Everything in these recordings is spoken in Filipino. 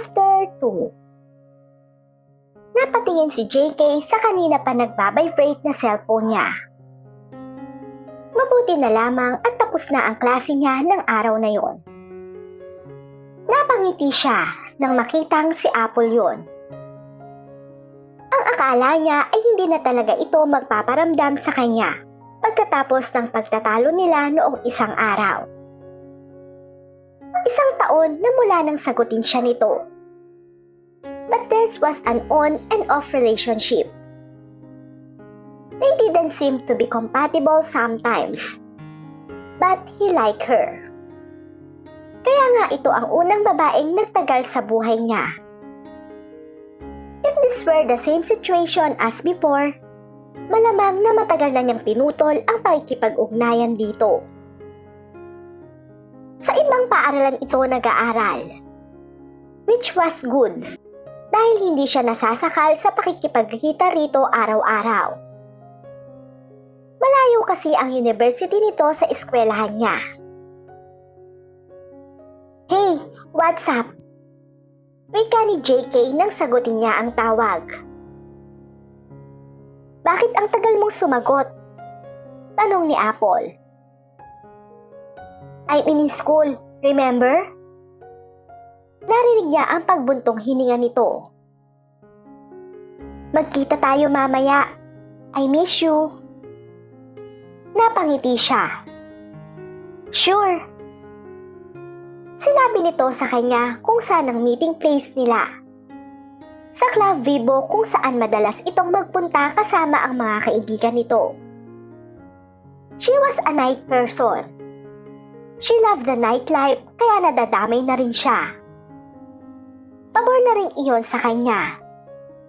After two. Napatingin si JK sa kanina pa nagbabibrate na cellphone niya. Mabuti na lamang at tapos na ang klase niya ng araw na yon. Napangiti siya nang makitang si Apple yon. Ang akala niya ay hindi na talaga ito magpaparamdam sa kanya pagkatapos ng pagtatalo nila noong isang araw. Isang taon na mula nang sagutin siya nito. But theirs was an on and off relationship. They didn't seem to be compatible sometimes. But he liked her. Kaya nga ito ang unang babaeng nagtagal sa buhay niya. If this were the same situation as before, malamang na matagal na niyang pinutol ang pakikipag-ugnayan dito. Sa ibang paaralan ito nag-aaral, which was good dahil hindi siya nasasakal sa pakikipagkita rito araw-araw. Malayo kasi ang university nito sa eskwelahan niya. Hey, what's up? Wika ni JK nang sagutin niya ang tawag. Bakit ang tagal mong sumagot? Tanong ni Apple. I'm in school, remember? Narinig niya ang pagbuntong hininga nito. Magkita tayo mamaya. I miss you. Napangiti siya. Sure. Sinabi nito sa kanya kung saan ang meeting place nila. Sa Club Vivo kung saan madalas itong magpunta kasama ang mga kaibigan nito. She was a night person. She loved the nightlife kaya nadadamay na rin siya. Pabor na rin iyon sa kanya.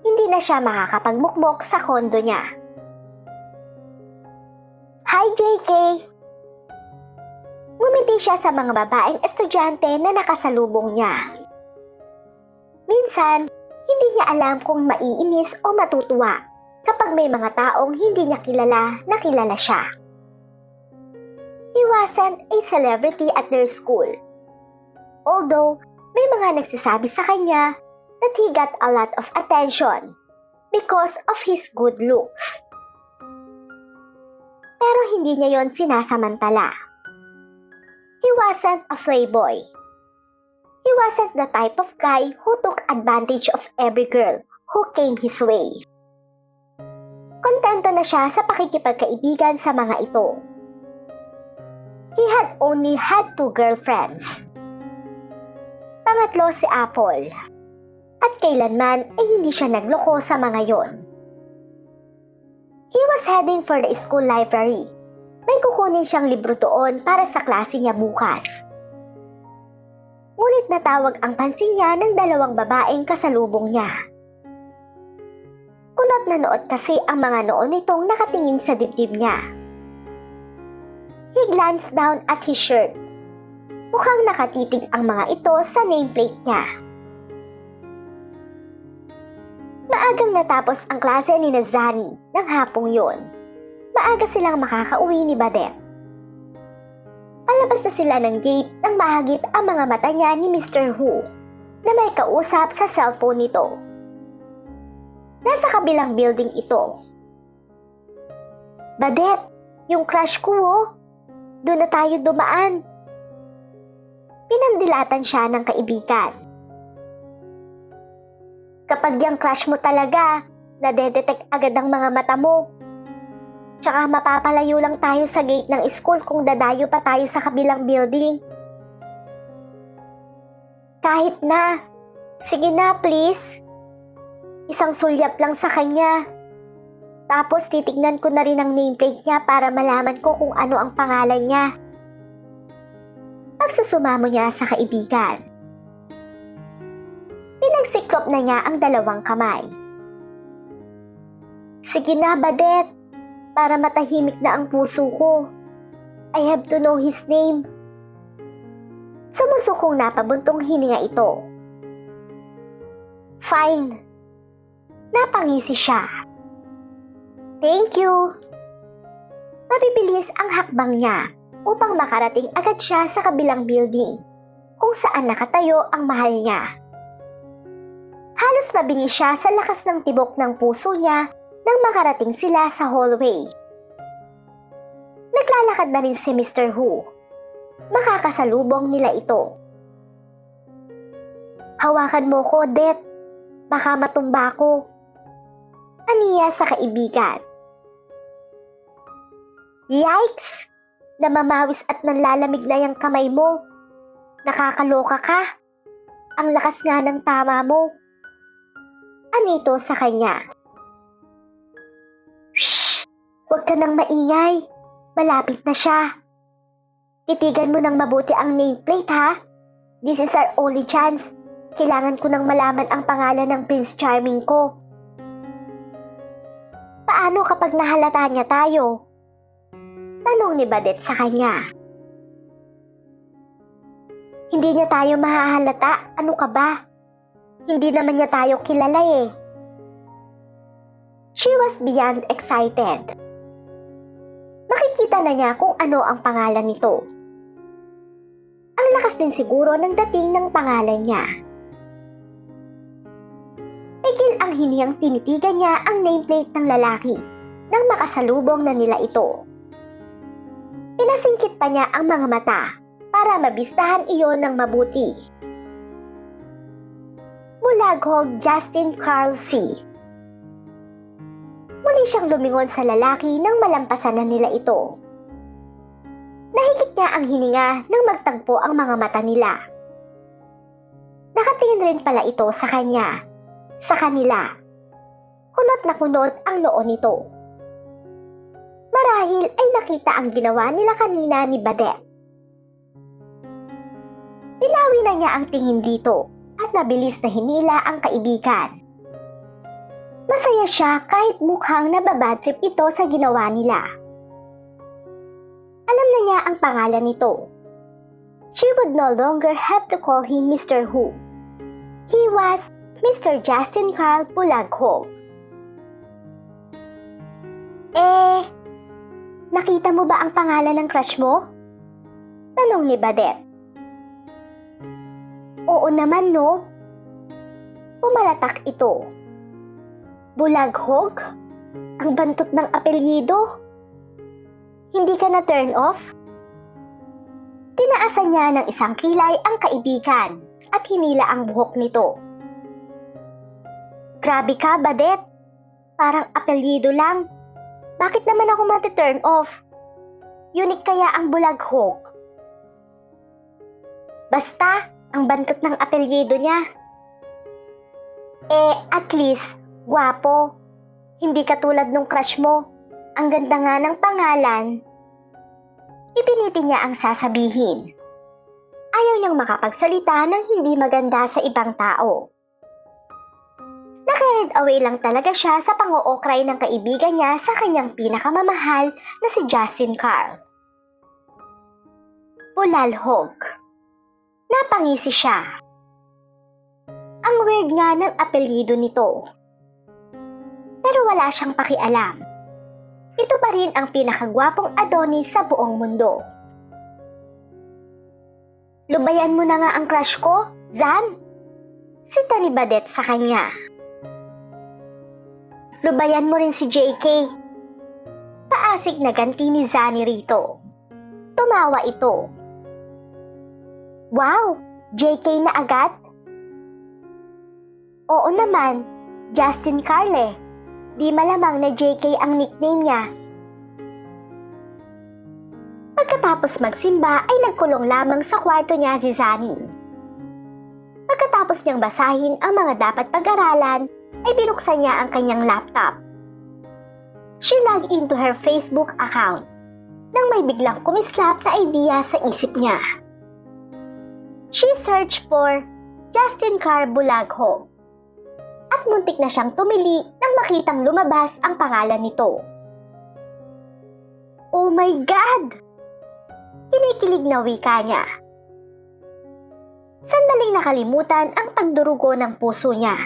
Hindi na siya makakapagmukmok sa kondo niya. Hi JK! Ngumiti siya sa mga babaeng estudyante na nakasalubong niya. Minsan, hindi niya alam kung maiinis o matutuwa kapag may mga taong hindi niya kilala na kilala siya. Wasn't a celebrity at their school. Although, may mga nagsasabi sa kanya that he got a lot of attention because of his good looks. Pero hindi niya yon sinasamantala. He wasn't a playboy. He wasn't the type of guy who took advantage of every girl who came his way. Kontento na siya sa pakikipagkaibigan sa mga ito. He had only had two girlfriends. Pangatlo si Apple. At kailanman ay hindi siya nagloko sa mga yon. He was heading for the school library. May kukunin siyang libro doon para sa klase niya bukas. Ngunit natawag ang pansin niya ng dalawang babaeng kasalubong niya. Kunot na noot kasi ang mga noon nitong nakatingin sa dibdib niya. He glanced down at his shirt. Mukhang nakatitig ang mga ito sa nameplate niya. Maagang natapos ang klase ni Nazani ng hapong yon. Maaga silang makakauwi ni Badet. Palabas na sila ng gate nang mahagip ang mga mata niya ni Mr. Hu na may kausap sa cellphone nito. Nasa kabilang building ito. Badet, yung crush ko oh. Doon na tayo dumaan. Pinandilatan siya ng kaibigan. Kapag yung crush mo talaga, nadedetect agad ang mga mata mo. Tsaka mapapalayo lang tayo sa gate ng school kung dadayo pa tayo sa kabilang building. Kahit na. Sige na, please. Isang sulyap lang sa kanya. Tapos titignan ko na rin ang nameplate niya para malaman ko kung ano ang pangalan niya. Pagsusumamo niya sa kaibigan. Pinagsiklop na niya ang dalawang kamay. Sige na, Badet. Para matahimik na ang puso ko. I have to know his name. Sumusukong napabuntong hininga ito. Fine. Napangisi siya. Thank you. Mabibilis ang hakbang niya upang makarating agad siya sa kabilang building kung saan nakatayo ang mahal niya. Halos mabingi siya sa lakas ng tibok ng puso niya nang makarating sila sa hallway. Naglalakad na rin si Mr. Hu. Makakasalubong nila ito. Hawakan mo ko, Det. Baka matumba ko. Aniya sa kaibigan. Yikes! Namamawis at nanlalamig na yung kamay mo. Nakakaloka ka. Ang lakas nga ng tama mo. Anito sa kanya. Shh! Huwag ka nang maingay. Malapit na siya. Titigan mo ng mabuti ang nameplate ha. This is our only chance. Kailangan ko nang malaman ang pangalan ng Prince Charming ko. Paano kapag nahalata niya tayo? Tanong ni Badet sa kanya. Hindi niya tayo mahahalata. Ano ka ba? Hindi naman niya tayo kilala eh. She was beyond excited. Makikita na niya kung ano ang pangalan nito. Ang lakas din siguro ng dating ng pangalan niya. Pigil ang hiniyang tinitigan niya ang nameplate ng lalaki nang makasalubong na nila ito. Pinasingkit pa niya ang mga mata para mabistahan iyon ng mabuti. Bulaghog Justin Carl C. Muli siyang lumingon sa lalaki nang malampasan na nila ito. Nahigit niya ang hininga nang magtagpo ang mga mata nila. Nakatingin rin pala ito sa kanya, sa kanila. Kunot na kunot ang noo nito. Marahil ay nakita ang ginawa nila kanina ni Badet. Pinawi na niya ang tingin dito at nabilis na hinila ang kaibigan. Masaya siya kahit mukhang nababatrip ito sa ginawa nila. Alam na niya ang pangalan nito. She would no longer have to call him Mr. Who. He was Mr. Justin Carl Pulaghog. Eh, nakita mo ba ang pangalan ng crush mo? Tanong ni Badet. Oo naman no. Pumalatak ito. Bulaghog? Ang bantot ng apelyido? Hindi ka na turn off? Tinaasan niya ng isang kilay ang kaibigan at hinila ang buhok nito. Grabe ka, Badet. Parang apelyido lang. Bakit naman ako mati-turn off? Unique kaya ang bulaghog. Basta, ang bantot ng apelyido niya. Eh, at least, gwapo. Hindi katulad nung crush mo. Ang ganda nga ng pangalan. Ipiniti niya ang sasabihin. Ayaw niyang makapagsalita ng hindi maganda sa ibang tao. Nakared away lang talaga siya sa pang-ookray ng kaibigan niya sa kanyang pinakamamahal na si Justin Carl. Pulalhog. Napangisi siya. Ang weird nga ng apelyido nito. Pero wala siyang pakialam. Ito pa rin ang pinakagwapong Adonis sa buong mundo. Lubayan mo na nga ang crush ko, Zan. Sita ni Badet sa kanya. Lubayan mo rin si JK. Paasig na ganti ni Zani rito. Tumawa ito. Wow! JK na agad? Oo naman, Justin Carle. Di malamang na JK ang nickname niya. Pagkatapos magsimba ay nagkulong lamang sa kwarto niya si Zani. Pagkatapos niyang basahin ang mga dapat pag-aralan, ay binuksan niya ang kanyang laptop. She logged into her Facebook account nang may biglang kumislap na idea sa isip niya. She searched for Justin Carr Bulagho at muntik na siyang tumili nang makitang lumabas ang pangalan nito. Oh my God! Kinikilig na wika niya. Sandaling nakalimutan ang pagdurugo ng puso niya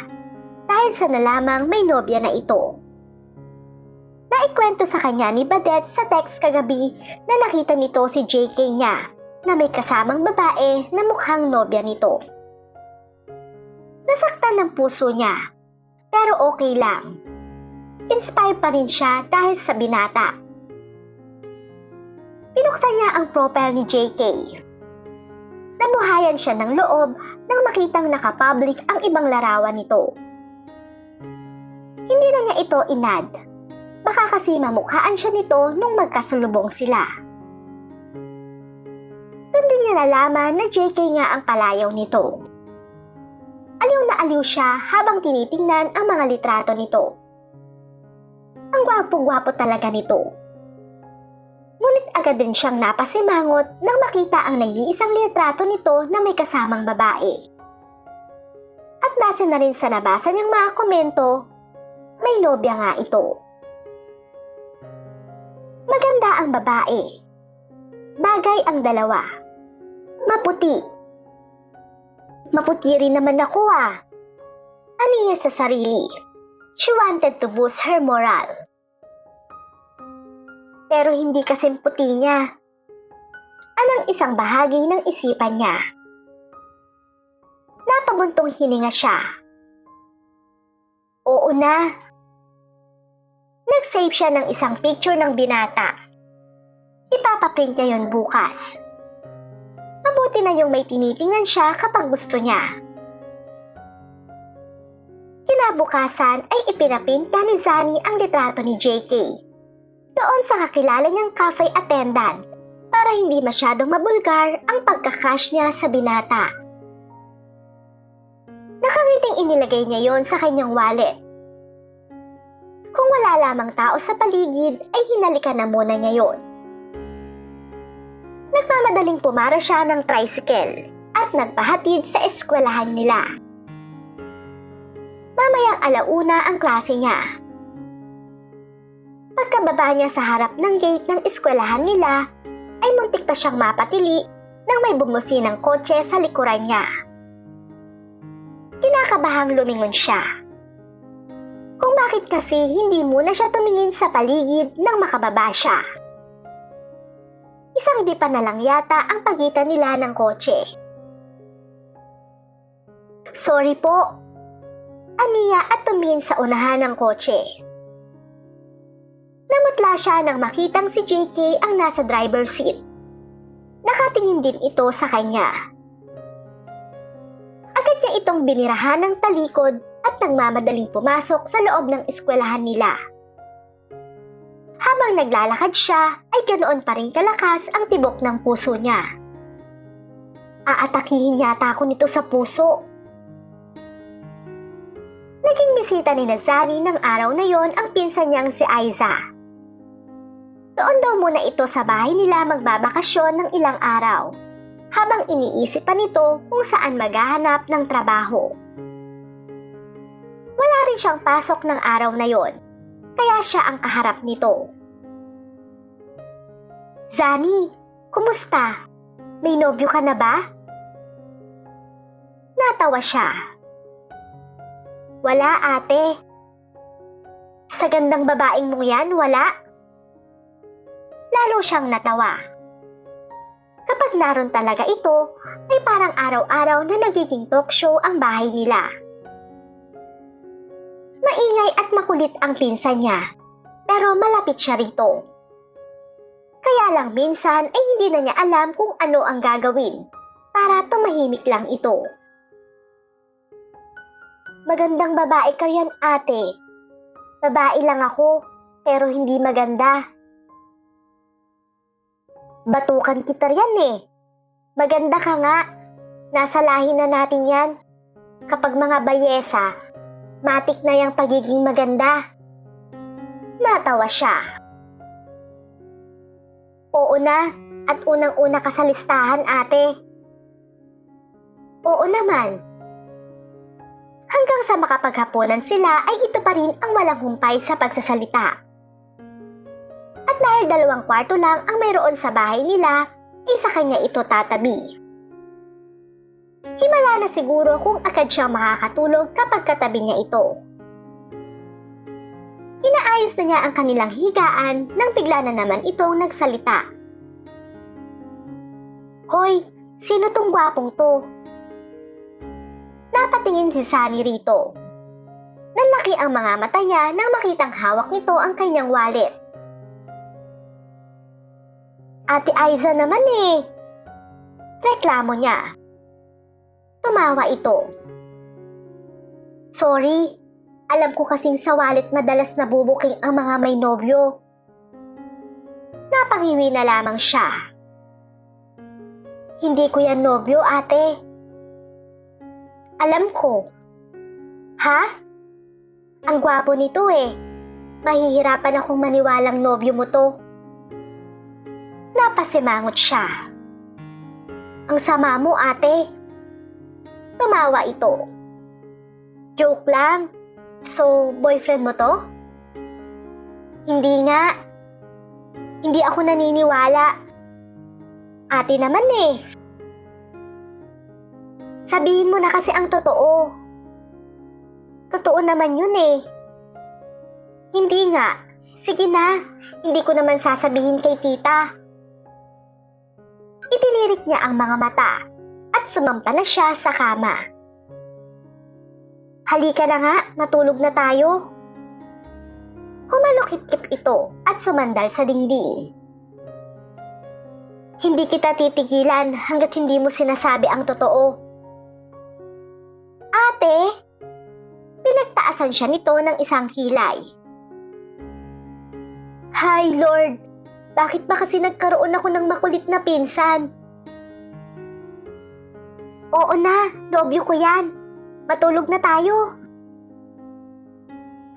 dahil sa nalamang may nobya na ito. Naikwento sa kanya ni Badet sa text kagabi na nakita nito si JK niya na may kasamang babae na mukhang nobya nito. Nasaktan ng puso niya. Pero okay lang. Inspired pa rin siya dahil sa binata. Pinuksan niya ang profile ni JK. Nabuhayan siya ng loob nang makitang nakapublic ang ibang larawan nito. Hindi na niya ito inad. Baka kasi mamukhaan siya nito nung magkasulubong sila. Doon din niya nalaman na JK nga ang palayaw nito. Aliw na aliw siya habang tinitingnan ang mga litrato nito. Ang gwapo-gwapo talaga nito. Ngunit agad din siyang napasimangot nang makita ang nag-iisang litrato nito na may kasamang babae. At base na rin sa nabasa niyang mga komento, may nobya nga ito. Maganda ang babae. Bagay ang dalawa. Maputi. Maputi rin naman ako ah. Aniya sa sarili. She wanted to boost her moral. Pero hindi kasing puti niya. Anong isang bahagi ng isipan niya. Napabuntong hininga siya. Oo na. Nag-save siya ng isang picture ng binata. Ipapaprint niya yon bukas. Mabuti na yung may tinitingnan siya kapag gusto niya. Kinabukasan ay ipinapint ka ni Zani ang litrato ni JK. Doon sa kakilala niyang cafe attendant para hindi masyadong mabulgar ang pagka-crush niya sa binata. Nakangiting inilagay niya yon sa kanyang wallet. Wala lamang tao sa paligid ay hinalikan na muna niya yon. Nagmamadaling pumara siya ng tricycle at nagpahatid sa eskwelahan nila. Mamayang alauna ang klase niya. Pagkababa niya sa harap ng gate ng eskwelahan nila, ay muntik pa siyang mapatili nang may bumusin ng kotse sa likuran niya. Kinakabahang lumingon siya. Bakit kasi hindi muna siya tumingin sa paligid nang makababa siya. Isang di pa na lang yata ang pagitan nila ng kotse. Sorry po. Aniya at tumingin sa unahan ng kotse. Namutla siya nang makitang si JK ang nasa driver seat. Nakatingin din ito sa kanya. Agad niya itong binirahan ng talikod at nagmamadaling pumasok sa loob ng eskwelahan nila. Habang naglalakad siya, ay ganoon pa rin kalakas ang tibok ng puso niya. Aatakihin yata ako nito sa puso. Naging bisita ni Nazani ng araw na yon ang pinsan niyang si Aiza. Doon daw muna ito sa bahay nila magbabakasyon ng ilang araw, habang iniisip pa nito kung saan maghahanap ng trabaho. Rin siyang pasok ng araw na yon, kaya siya ang kaharap nito. Zani, kumusta? May nobyo ka na ba? Natawa siya. Wala ate. Sa gandang babaeng mong yan, wala. Lalo siyang natawa. Kapag naroon talaga ito, ay parang araw-araw na nagiging talk show ang bahay nila. Maingay at makulit ang pinsan niya, pero malapit siya rito. Kaya lang minsan ay hindi na niya alam kung ano ang gagawin para tumahimik lang ito. Magandang babae ka yan ate. Babae lang ako, pero hindi maganda. Batukan kita yan eh. Maganda ka nga. Nasa lahi na natin yan. Kapag mga bayesa, matik na yung pagiging maganda. Natawa siya. Oo na, at unang-una ka sa listahan ate. Oo naman. Hanggang sa makapaghapunan sila ay ito pa rin ang walang humpay sa pagsasalita. At dahil dalawang kwarto lang ang mayroon sa bahay nila, ay sa kanya ito tatabi. Himala na siguro kung agad siyang makakatulog kapag katabi niya ito. Inaayos na niya ang kanilang higaan nang bigla na naman itong nagsalita. Hoy, sino tong gwapong to? Napatingin si Sunny rito. Nalaki ang mga mata niya nang makitang hawak nito ang kanyang wallet. Ate Aiza naman eh. Reklamo niya. Tumawa ito. Sorry, alam ko kasing sa wallet madalas nabubuking ang mga may nobyo. Napangiwi na lamang siya. Hindi ko yan nobyo, ate. Alam ko. Ha? Ang gwapo nito eh. Mahihirapan akong maniwalang nobyo mo to. Napasimangot siya. Ang sama mo, ate. Tumawa ito. Joke lang. So, boyfriend mo to? Hindi nga. Hindi ako naniniwala. Ate naman eh. Sabihin mo na kasi ang totoo. Totoo naman yun eh. Hindi nga. Sige na. Hindi ko naman sasabihin kay tita. Itinirik niya ang mga mata at sumampa na siya sa kama. Halika na nga, matulog na tayo. Humalukip-kip ito at sumandal sa dingding. Hindi kita titigilan hanggat hindi mo sinasabi ang totoo. Ate, pinagtaasan siya nito ng isang kilay. Hi, Lord! Bakit ba kasi nagkaroon ako ng makulit na pinsan? Oo na, nobyo ko yan. Matulog na tayo.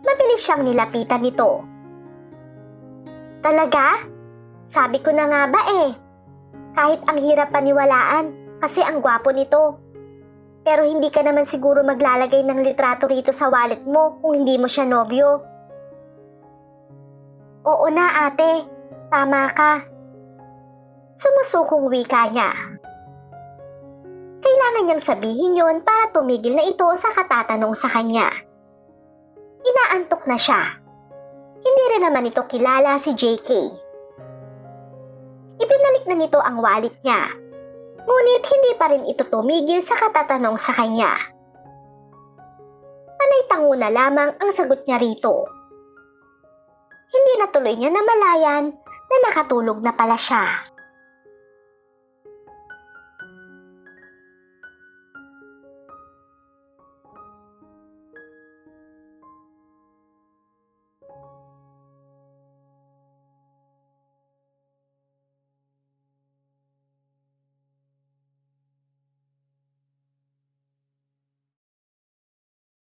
Mabilis siyang nilapitan nito. Talaga? Sabi ko na nga ba eh. Kahit ang hirap paniwalaan kasi ang gwapo nito. Pero hindi ka naman siguro maglalagay ng litrato rito sa wallet mo kung hindi mo siya nobyo. Oo na ate, tama ka. Sumusukong wika niya. Kailangan niyang sabihin yon para tumigil na ito sa katatanong sa kanya. Inaantok na siya. Hindi rin naman ito kilala si JK. Ibinalik na nito ang wallet niya. Ngunit hindi pa rin ito tumigil sa katatanong sa kanya. Panay tango na lamang ang sagot niya rito. Hindi na tuloy niya namalayan na nakatulog na pala siya.